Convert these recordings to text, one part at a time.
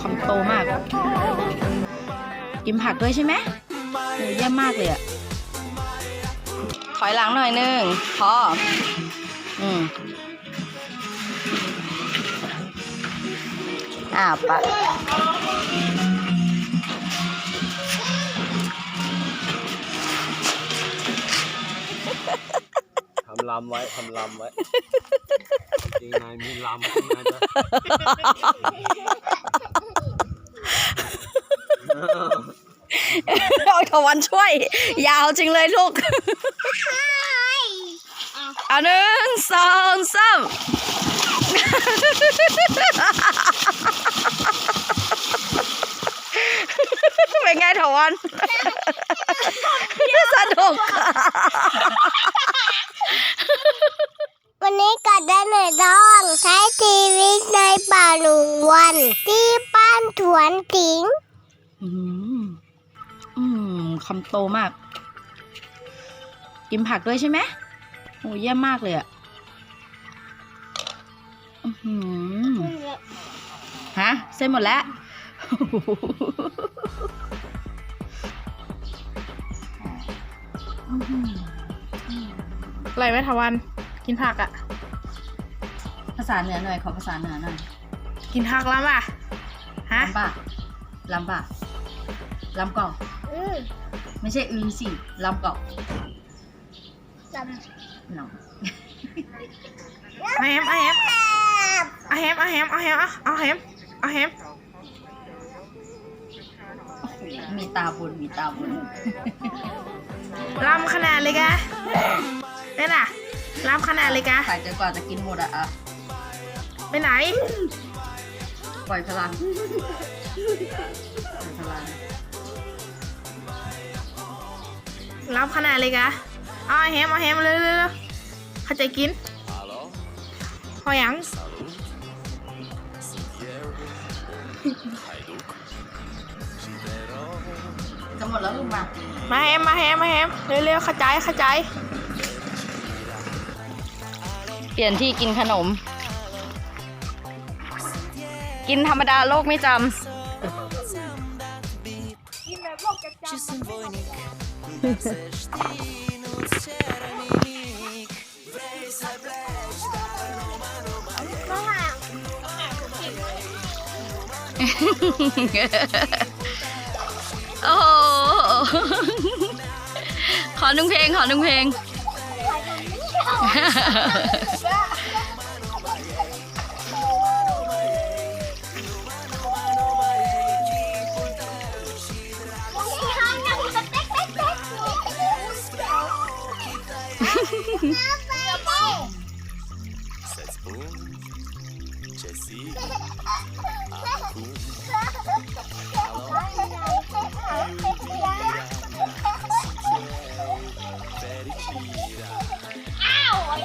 คำโตมาก กินผักด้วยใช่ไหมโอ้เยี่ยมมากเลยอะถอยหลังหน่อยนึงพออืมอ่าปะทำลำไว้ทำลำไว้ยังไงมีลำขึ้นมาจะ เอาทวันช่วย ยาวจริงเลยลูก เอาหนึ่งสองสามเป็นไงถวันสนุกวันนี้กัดได้หน่อยดองใช้ชีวิตในป่าหนึ่งวัน ที่บ้านถวนถิง โตมาก กินผักด้วยใช่ไหมโอ้เยี่ยมมากเลยอะอื้อหือฮะ เส้นหมดแล้วอะไรไหมทวัน กินผักอะภาษาเหนือหน่อย ขอภาษาเหนือหน่อย กินผักแล้วป่ะฮะลำบากลำบากลำกล่องอืม ไม่ใช่อือสิลำกล่องลน้องเอาแฮมเอาแฮมเอาแฮมเอาแฮมเอาแฮมเอาแฮมเอาแฮมโอ้โหมีตาบนมีตาบนลำขนาดเลยกะนี่น่ะลำขนาดเลยกะใครจะกว่าจะกินหมดอะอะไปไหน ปล่อยพลังปล่อยพลัง ลำขนาดเลยกะเอาแฮมเอาแฮมเร็วเร็วเร็วเข้าใจกินพอยังจะหมดแล้วลูกมามาแฮมมาแฮมมาแฮมเร็วเร็วเข้าใจเข้าใจ เปลี่ยนที่กินขนม กินธรรมดาโลกไม่จำโอ้โหขอหนึ่งเพลง ขอหนึ่งเพลง Să spun ce zic acum Iubirea mea, suceu, fericirea Au, ai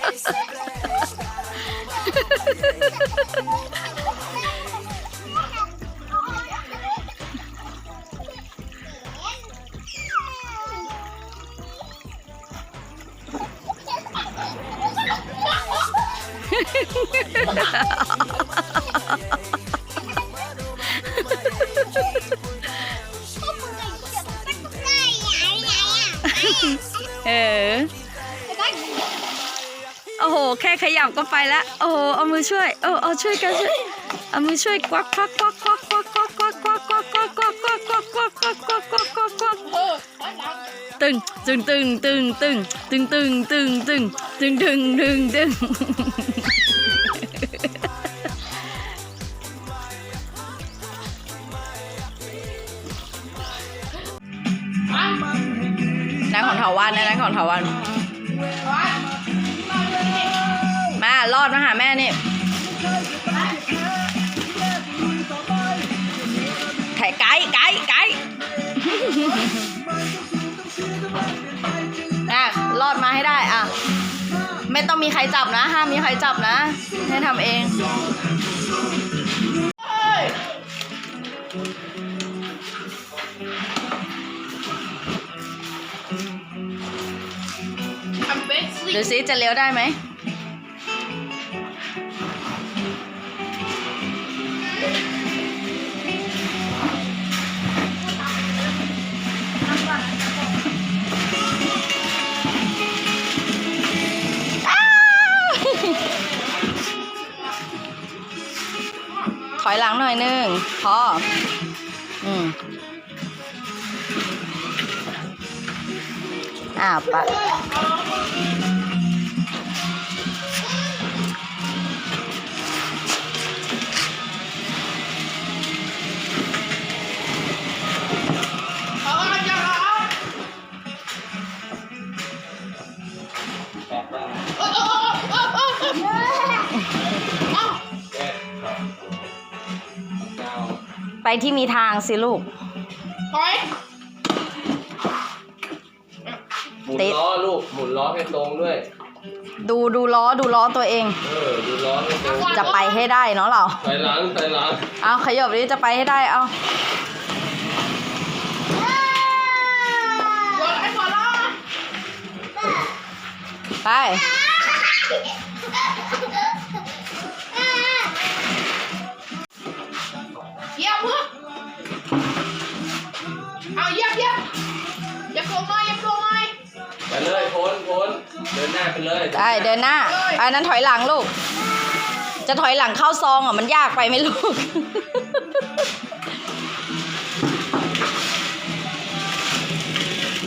ค่ขยับก็ไปแล้วโอ้เอามือช่วยเออเอาช่วยกันช่วยเอามือช่วยควักควักควักควักควักควักควักควักควักควักควักควักควักควักควักควักควักควักควักตึงตึงตึงตึงตึงตึงตึงตึงตึงตึงตึงตึงตึงนั่นของเถาวันนะนั่นของเถาวัน มารอดมาหาแม่นี่ถ่ายไกด์ไกด์ไกด์อะรอดมาให้ได้อะไม่ต้องมีใครจับนะ ห้ามมีใครจับนะ ให้ทำเองดูซิจะเลี้ยวได้ไหม อยหลังหน่อยหนึงพออืมอ้าวปะ ที่มีทางสิลูก ถอยหมุนติดล้อลูก หมุนล้อให้ตรงด้วย ดูดูล้อดูล้อตัวเอง เออ ดูล้อให้ตรงจะไปให้ได้เนาะเรา ถอยหลังถอยหลังเอาขยับนี้จะไปให้ได้เอาเดี๋ยวไอ้หัวล้อ ไป เหยียบหัวเอาเหยียบเหยียบเหยียบลงหน่อยเหยียบลงหน่อยไปเลยพ้นพ้นเดินหน้าไปเลยได้เดินหน้า อันนั้นถอยหลังลูก จะถอยหลังเข้าซองอะมันยากไปไหมลูก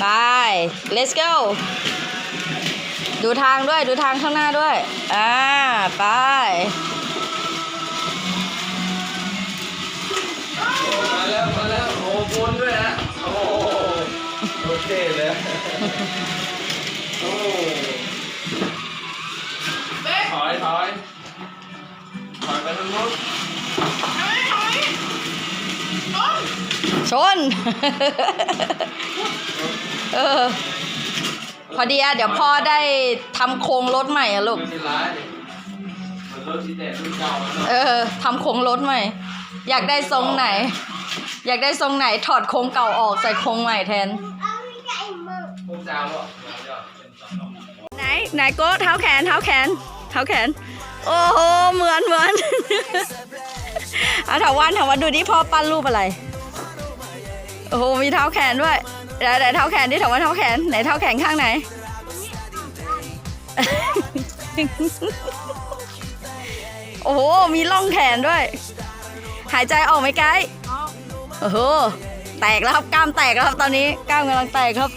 ไป let's go ดูทางด้วย ดูทางข้างหน้าด้วย อ่า ไป มาแล้วมาแล้วโอ้พ้นด้วยฮะโอ้โหโอเคเลยโอ้เบ๊กถอยถอยถอยไปทางโน้นถอยถอยลงชน เออ พอดีอะเดี๋ยวพ่อได้ทำโครงรถใหม่อะลูก ไม่เป็นไรมันรถที่แต่รุ่นเก่าแล้วเนาะเออทำโครงรถใหม่ อยากได้ทรงไหน อยากได้ทรงไหนถอดโครงเก่าออกใส่โครงใหม่แทน พวกเจ้าหรอไหนไหนโก้เท้าแขนเท้าแขนเท้าแขน โอ้โหเหมือนเหมือน เอาถาวันถาวันดูดิพ่อปั้นรูปอะไร โอ้โหมีเท้าแขนด้วยไหนไหนเท้าแขนดิถาวันเท้าแขนไหนเท้าแขนข้างไหน โอ้โหมีร่องแขนด้วย หายใจออกไหมไกด์โอ้โห แตกแล้วครับกล้ามแตกแล้วครับตอนนี้กล้ามกำลังแตกครับ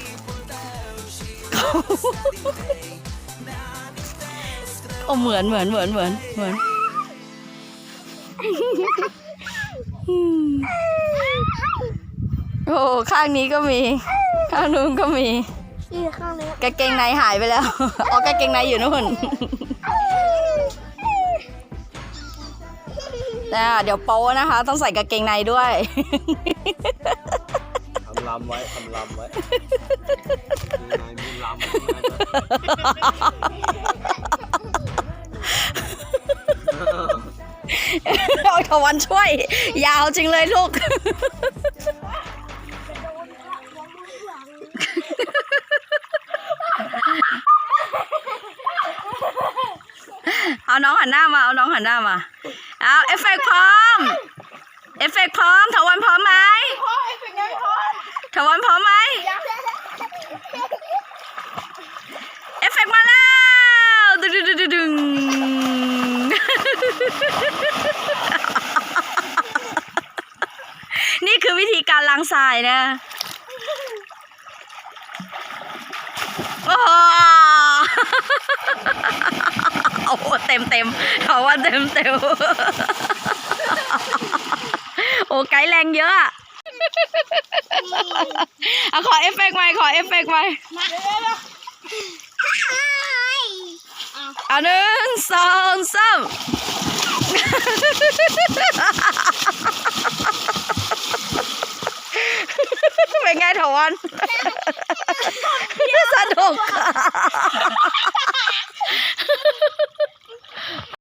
โอ้เหมือนเหมือนเหมือนเหมือนเหมือนอืมโอ้ข้างนี้ก็มี ข้างนู้นก็มี อีกข้างนี้กางเกงในหายไปแล้ว อ๋อกางเกงในอยู่นู่น นะเดี๋ยวโป๊นะคะ ต้องใส่กางเกงในด้วย ทำลำไว้ทำลำไว้มีนายมีลำมีนายเอาตะวันช่วย ยาวจริงเลยลูก เอาน้องหันหน้ามา เอาน้องหันหน้ามา เอาเอฟเฟกต์พร้อม เอฟเฟกต์พร้อมถวันพร้อมไหมพ่อไอ้เป็นไงพ่อถวันพร้อมไหมเอฟเฟกต์มาแล้วดึงดึงดึงดึงนี่คือวิธีการล้างทรายนะ โอ้โหโอ้โหเต็มเต็มเขาว่าเต็มเต็มโอ้ไกด์แรงเยอะอะเอาขอเอฟเฟกต์ใหม่ขอเอฟเฟกต์ใหม่เอาหนึ่งสองสามเป็นไงถวันสนุก